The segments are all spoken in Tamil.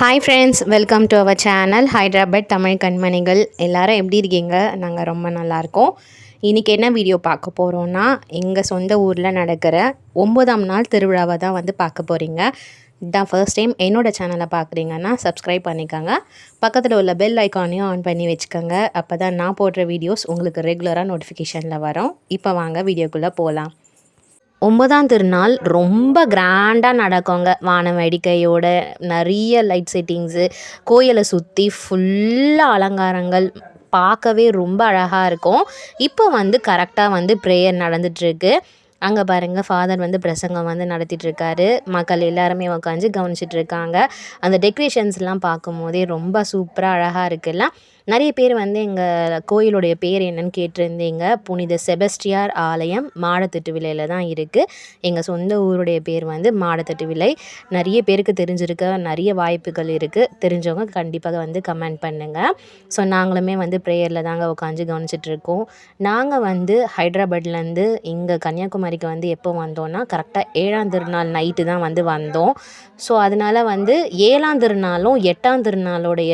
Hi friends welcome to our channel Hyderabad Tamil கண்மணிகள் எல்லாரும் எப்படி இருக்கீங்க? நாங்கள் ரொம்ப நல்லாயிருக்கோம் இன்றைக்கி என்ன வீடியோ பார்க்க போகிறோன்னா எங்கள் சொந்த ஊரில் நடக்கிற ஒம்பதாம் நாள் திருவிழாவை தான் வந்து பார்க்க போகிறீங்க இதான் ஃபர்ஸ்ட் டைம் என்னோடய சேனலை பார்க்குறீங்கன்னா சப்ஸ்கிரைப் பண்ணிக்கோங்க. பக்கத்தில் உள்ள பெல் ஐக்கானையும் ஆன் பண்ணி வச்சுக்கோங்க. அப்போ தான் நான் போடுற வீடியோஸ் உங்களுக்கு ரெகுலராக நோட்டிஃபிகேஷனில் வரும். இப்போ வாங்க வீடியோக்குள்ளே போகலாம் ஒன்பதாம் திருநாள் ரொம்ப கிராண்டாக நடக்குங்க. வான வேடிக்கையோட நிறைய லைட் செட்டிங்ஸு கோயிலை சுற்றி ஃபுல்லாக அலங்காரங்கள் பார்க்கவே ரொம்ப அழகாக இருக்கும். இப்போ வந்து கரெக்டாக வந்து ப்ரேயர் நடந்துகிட்ருக்கு அங்கே பாருங்கள் ஃபாதர் வந்து பிரசங்கம் வந்து நடத்திட்டுருக்காரு. மக்கள் எல்லாருமே உட்காந்து கவனிச்சிட்ருக்காங்க அந்த டெக்கரேஷன்ஸ்லாம் பார்க்கும் போதே ரொம்ப சூப்பராக அழகாக இருக்குல்ல நிறைய பேர் வந்து எங்கள் கோயிலுடைய பேர் என்னன்னு கேட்டிருந்தீங்க. புனித செபஸ்டியார் ஆலயம் மாடத்திட்டு விலையில் தான் இருக்குது எங்கள் சொந்த ஊருடைய பேர் வந்து மாடத்திட்டு விலை. நிறைய பேருக்கு தெரிஞ்சிருக்க நிறைய வாய்ப்புகள் இருக்குது தெரிஞ்சவங்க கண்டிப்பாக வந்து கமெண்ட் பண்ணுங்கள் ஸோ நாங்களுமே வந்து ப்ரேயரில் தாங்க உட்காந்து கவனிச்சிட்ருக்கோம். நாங்கள் வந்து ஹைதராபாட்லேருந்து இங்கே கன்னியாகுமரிக்கு வந்து எப்போ வந்தோன்னா கரெக்டாக ஏழாம் திருநாள் நைட்டு தான் வந்து வந்தோம். ஸோ அதனால் வந்து ஏழாம் திருநாளும் எட்டாம் திருநாளுடைய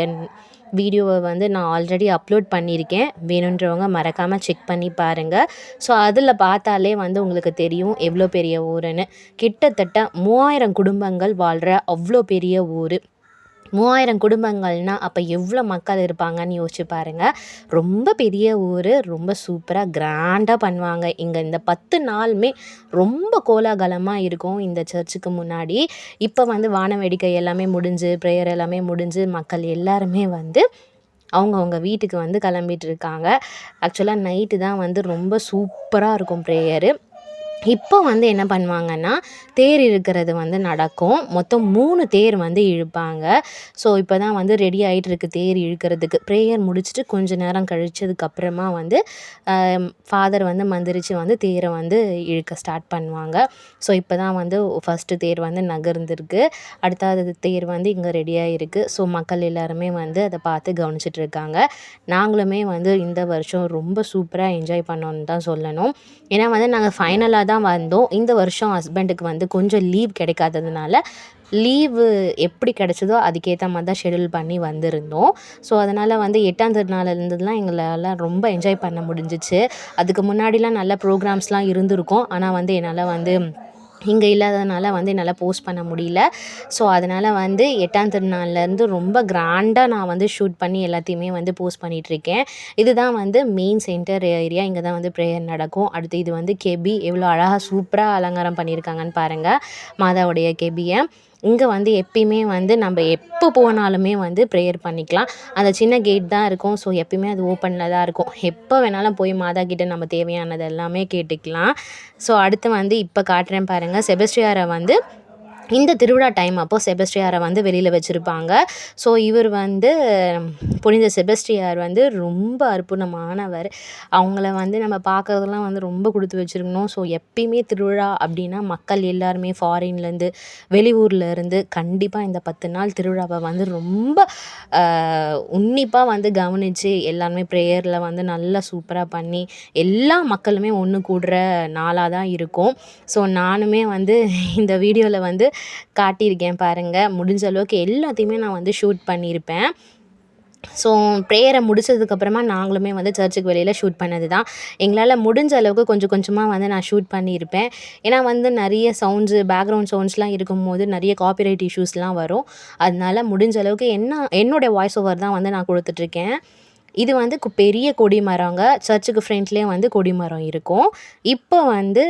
வீடியோவை வந்து நான் ஆல்ரெடி அப்லோட் பண்ணியிருக்கேன். வேணுன்றவங்க மறக்காமல் செக் பண்ணி பாருங்கள் ஸோ அதில் பார்த்தாலே வந்து உங்களுக்கு தெரியும் எவ்வளோ பெரிய ஊருன்னு. கிட்டத்தட்ட மூவாயிரம் குடும்பங்கள் வாழ்கிற அவ்வளோ பெரிய ஊர். மூவாயிரம் குடும்பங்கள்னால் அப்போ எவ்வளோ மக்கள் இருப்பாங்கன்னு யோசிச்சு பாருங்கள் ரொம்ப பெரிய ஊர் ரொம்ப சூப்பராக கிராண்டாக பண்ணுவாங்க. இங்கே இந்த பத்து நாளுமே ரொம்ப கோலாகலமாக இருக்கும் இந்த சர்ச்சுக்கு முன்னாடி. இப்போ வந்து வான வேடிக்கை எல்லாமே முடிஞ்சு ப்ரேயர் எல்லாமே முடிஞ்சு மக்கள் எல்லாருமே வந்து அவங்கவுங்க வீட்டுக்கு வந்து கிளம்பிட்டு இருக்காங்க. ஆக்சுவலாக நைட்டு தான் வந்து ரொம்ப சூப்பராக இருக்கும் ப்ரேயரு இப்போ வந்து என்ன பண்ணுவாங்கன்னா தேர் இழுக்கிறது வந்து நடக்கும். மொத்தம் மூணு தேர் வந்து இழுப்பாங்க. ஸோ இப்போ தான் வந்து ரெடி ஆகிட்டு இருக்குது தேர் இழுக்கிறதுக்கு. ப்ரேயர் முடிச்சுட்டு கொஞ்ச நேரம் கழிச்சதுக்கப்புறமா வந்து ஃபாதர் வந்து மந்திரிச்சு வந்து தேரை வந்து இழுக்க ஸ்டார்ட் பண்ணுவாங்க. ஸோ இப்போ தான் வந்து ஃபஸ்ட்டு தேர் வந்து நகர்ந்துருக்கு. அடுத்தாவது தேர் வந்து இங்கே ரெடியாக இருக்குது ஸோ மக்கள் எல்லாருமே வந்து அதை பார்த்து கவனிச்சிட்டு இருக்காங்க நாங்களுமே வந்து இந்த வருஷம் ரொம்ப சூப்பராக என்ஜாய் பண்ணோன்னு தான் சொல்லணும். ஏன்னா வந்து நாங்கள் ஃபைனலாக தான் வந்தோம். இந்த வருஷம் ஹஸ்பண்டுக்கு வந்து கொஞ்சம் லீவ் கிடைக்காததுனால லீவு எப்படி கிடச்சதோ அதுக்கேற்ற மாதிரி தான் ஷெடியூல் பண்ணி வந்திருந்தோம். ஸோ அதனால் வந்து எட்டாம் திருநாள்லேருந்துலாம் எங்களால் ரொம்ப என்ஜாய் பண்ண முடிஞ்சிச்சு. அதுக்கு முன்னாடிலாம் நல்ல ப்ரோக்ராம்ஸ்லாம் இருந்திருக்கும். ஆனால் வந்து என்னால் வந்து இங்கே இல்லாததுனால வந்து என்னால் போஸ்ட் பண்ண முடியல. ஸோ அதனால் வந்து எட்டாம் திருநாள்லேருந்து ரொம்ப கிராண்டாக நான் வந்து ஷூட் பண்ணி எல்லாத்தையுமே வந்து போஸ்ட் பண்ணிகிட்ருக்கேன் இதுதான் வந்து மெயின் சென்டர் ஏரியா இங்கே தான் வந்து ப்ரேயர் நடக்கும். அடுத்து இது வந்து கெபி எவ்வளோ அழகாக சூப்பராக அலங்காரம் பண்ணியிருக்காங்கன்னு பாருங்கள் மாதாவுடைய கெபியை இங்கே வந்து எப்பயுமே வந்து நம்ம எப்போ போனாலுமே வந்து ப்ரேயர் பண்ணிக்கலாம். அந்த சின்ன கேட் தான் இருக்கும். ஸோ எப்பயுமே அது ஓப்பனில் தான் இருக்கும். எப்போ வேணாலும் போய் மாதா கிட்ட நம்ம தேவையானது எல்லாமே கேட்டுக்கலாம். ஸோ அடுத்து வந்து இப்போ காட்டுறேன் பாருங்கள் செபஸ்டியாரை வந்து இந்த திருவிழா டைம் அப்போது செபஸ்டியாரை வந்து வெளியில் வச்சுருப்பாங்க. ஸோ இவர் வந்து புனித செபஸ்டியார் வந்து ரொம்ப அற்புதமானவர். அவங்கள வந்து நம்ம பார்க்குறதெல்லாம் வந்து ரொம்ப கொடுத்து வச்சுருக்கணும். ஸோ எப்பயுமே திருவிழா அப்படின்னா மக்கள் எல்லாருமே ஃபாரின்லேருந்து வெளியூர்லேருந்து கண்டிப்பாக இந்த பத்து நாள் திருவிழாவை வந்து ரொம்ப உன்னிப்பாக வந்து கவனித்து எல்லாருமே ப்ரேயரில் வந்து நல்லா சூப்பராக பண்ணி எல்லா மக்களுமே ஒன்று கூடுற நாளாக தான் இருக்கும். ஸோ நானுமே வந்து இந்த வீடியோவில் வந்து காட்டியிருக்கேன் பாருங்கள் முடிஞ்ச அளவுக்கு எல்லாத்தையுமே நான் வந்து ஷூட் பண்ணியிருப்பேன். ஸோ ப்ரேயரை முடிச்சதுக்கப்புறமா நாங்களுமே வந்து சர்ச்சுக்கு வெளியில் ஷூட் பண்ணது தான் எங்களால் முடிஞ்ச அளவுக்கு கொஞ்சம் கொஞ்சமாக வந்து நான் ஷூட் பண்ணியிருப்பேன். ஏன்னா வந்து நிறைய சவுண்ட்ஸு பேக்ரவுண்ட் சவுண்ட்ஸ்லாம் இருக்கும்போது நிறைய காப்பிரைட் இஷ்யூஸ்லாம் வரும். அதனால முடிஞ்ச அளவுக்கு என்ன என்னுடைய வாய்ஸ் ஓவர் தான் வந்து நான் கொடுத்துட்ருக்கேன் இது வந்து பெரிய கொடி மரங்க. சர்ச்சுக்கு ஃப்ரண்ட்லேயே வந்து கொடி மரம் இருக்கும். இப்போ வந்து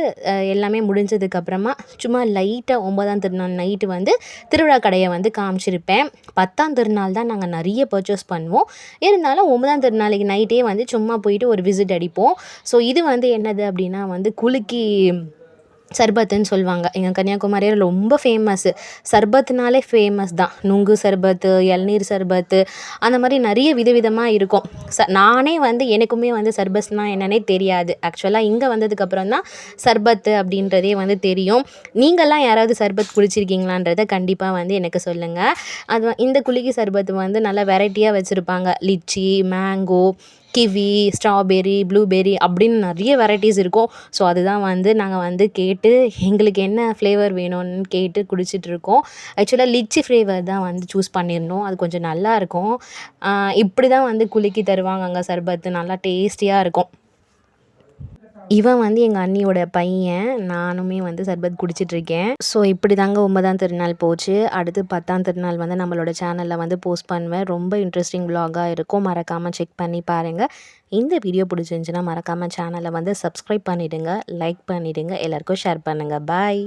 எல்லாமே முடிஞ்சதுக்கப்புறமா சும்மா லைட்டாக ஒன்பதாம் திருநாள் நைட்டு வந்து திருவிழா கடையை வந்து காமிச்சிருப்பேன். பத்தாம் திருநாள் தான் நாங்கள் நிறைய பர்ச்சேஸ் பண்ணுவோம். இருந்தாலும் ஒன்பதாம் திருநாளைக்கு நைட்டே வந்து சும்மா போயிட்டு ஒரு விசிட் அடிப்போம். ஸோ இது வந்து என்னது அப்படின்னா வந்து குலுக்கி சர்பத்துன்னு சொல்லுவாங்க. எங்கள் கன்னியாகுமரியில் ரொம்ப ஃபேமஸ்ஸு சர்பத்துனாலே ஃபேமஸ் தான். நுங்கு சர்பத்து இளநீர் சர்பத்து அந்த மாதிரி நிறைய விதவிதமாக இருக்கும். ச நானே வந்து எனக்குமே வந்து சர்பஸ்னால் என்னன்னே தெரியாது. ஆக்சுவலாக இங்கே வந்ததுக்கப்புறம் தான் சர்பத்து அப்படின்றதே வந்து தெரியும். நீங்கள்லாம் யாராவது சர்பத் குடிச்சிருக்கீங்களான்றத கண்டிப்பாக வந்து எனக்கு சொல்லுங்கள் அது இந்த குலுக்கி சர்பத்து வந்து நல்லா வெரைட்டியாக வச்சுருப்பாங்க. Litchi mango kiwi strawberry blueberry அப்படின்னு நிறைய வெரைட்டிஸ் இருக்கும். ஸோ அதுதான் வந்து நாங்கள் வந்து கேட்டு எங்களுக்கு என்ன ஃப்ளேவர் வேணும்னு கேட்டு குடிச்சிட்டு இருக்கோம். ஆக்சுவலாக லிச்சி ஃப்ளேவர் தான் வந்து சூஸ் பண்ணியிருந்தோம் அது கொஞ்சம் நல்லாயிருக்கும் இப்படி தான் வந்து குலுக்கி தருவாங்க அங்கே சர்பத்து. நல்லா டேஸ்டியாக இருக்கும். இவன் வந்து எங்கள் அண்ணியோட பையன் நானுமே வந்து சர்பத் குடிச்சிட்ருக்கேன் ஸோ இப்படி தாங்க ஒன்பதாம் திருநாள் போச்சு. அடுத்து பத்தாம் திருநாள் வந்து நம்மளோட சேனலில் வந்து போஸ்ட் பண்ணுவேன். ரொம்ப இன்ட்ரெஸ்டிங் விலாகாக இருக்கும். மறக்காமல் செக் பண்ணி பாருங்கள் இந்த வீடியோ பிடிச்சிருந்துச்சுன்னா மறக்காமல் சேனலை வந்து சப்ஸ்கிரைப் பண்ணிவிடுங்க லைக் பண்ணிவிடுங்க எல்லாருக்கும் ஷேர் பண்ணுங்கள் பாய்